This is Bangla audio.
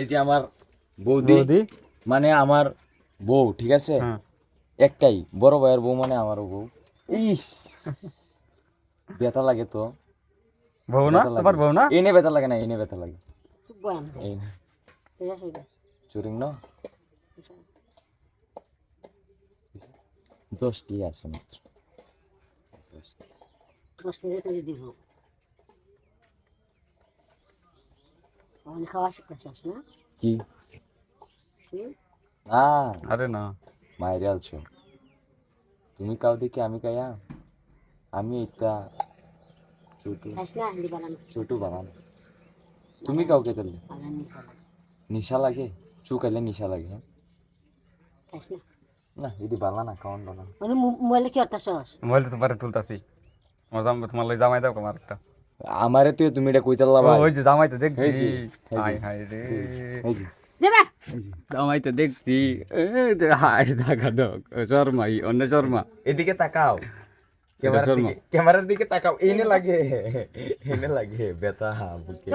এই যে আমার বৌদি মানে আমার বউ ঠিক আছে? হ্যাঁ। একটাই বড় ভাইয়ের বউ মানে আমারও বউ। ইস ব্যথা লাগে তো। বউ না? তোমার বউ না? এনে ব্যথা লাগে না এনে ব্যথা লাগে। চুরিং না? দশটি আছে মাত্র। দশটি। দশ দিব। অনেক খাওয়া শিখতেছিস না? কি? না। আরে না। মায়ের আলছো তুমি কাউ দেখে আমি কায়া? আমি এটা ছোট ছোট বানান। তুমি কাউকে তাহলে নিশা লাগে? চুকাইলে নিশা লাগে হ্যাঁ? না। যদি বালা না খাওয়ান বালা। মানে মোবাইলে কি অর্থাস মোবাইল তো পারে তুলতাছি। আমার জাম তোমার লই জামাই দাও আমার একটা। আমারে তুই তুমি এটা কইতে লাবা ওই যে জামাই তো দেখছি। হাই হাই রে। এই যে দেবে জামাই। তো দেখছি। হাই দেখা দক শর্মাই অন্য শর্মা। এদিকে তাকাও। ক্যামেরার। দিকে তাকাও। এনে লাগে। এনে লাগে বেতা বুকে।